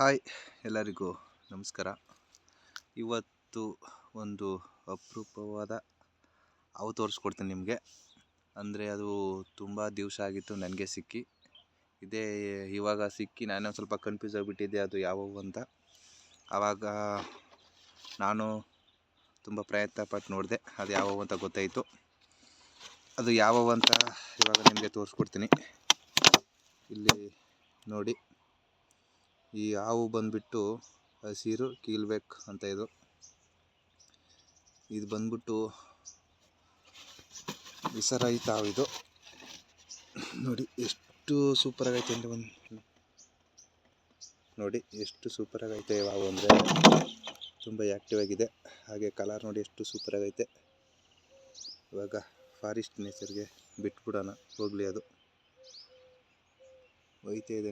Hi ಎಲ್ಲರಿಗೂ ನಮಸ್ಕಾರ. ಇವತ್ತು ಒಂದು ಅಪರೂಪವಾದ ಅವು ತೋರಿಸ್ಕೊಡ್ತೀನಿ ನಿಮಗೆ. ಅಂದರೆ ಅದು ತುಂಬ ದಿವಸ ಆಗಿತ್ತು ನನಗೆ ಸಿಕ್ಕಿ. ಇದೇ ಇವಾಗ ಸಿಕ್ಕಿ ನಾನೇ ಸ್ವಲ್ಪ ಕನ್ಫ್ಯೂಸ್ ಆಗಿಬಿಟ್ಟಿದ್ದೆ ಅದು ಯಾವುವು ಅಂತ. ಆವಾಗ ನಾನು ತುಂಬ ಪ್ರಯತ್ನ ಪಟ್ಟು ನೋಡಿದೆ ಅದು ಯಾವುವು ಅಂತ ಗೊತ್ತಾಯಿತು. ಅದು ಯಾವವು ಅಂತ ಇವಾಗ ನಿಮಗೆ ತೋರಿಸ್ಕೊಡ್ತೀನಿ. ಇಲ್ಲಿ ನೋಡಿ. ಈ ಹಾವು ಬಂದ್ಬಿಟ್ಟು ಹಸಿರು ಕೀಲ್ಬೇಕು ಅಂತ ಇದು. ಇದು ಬಂದ್ಬಿಟ್ಟು ವಿಸರಹಿತ ಹಾವು ಇದು. ನೋಡಿ, ಎಷ್ಟು ಸೂಪರ್ ಆಗೈತೆ ಅಂದರೆ ಒಂದು ನೋಡಿ, ಎಷ್ಟು ಸೂಪರ್ ಆಗೈತೆ ಹಾವು ಅಂದರೆ. ತುಂಬ ಆ್ಯಕ್ಟಿವ್ ಆಗಿದೆ. ಹಾಗೆ ಕಲರ್ ನೋಡಿ ಎಷ್ಟು ಸೂಪರ್ ಆಗೈತೆ ಇವಾಗ ಫಾರೆಸ್ಟ್ ನೇಚರ್ಗೆ ಬಿಟ್ಬಿಡೋಣ, ಹೋಗಲಿ ಅದು. ಹೋಯ್ತಾ ಇದೆ.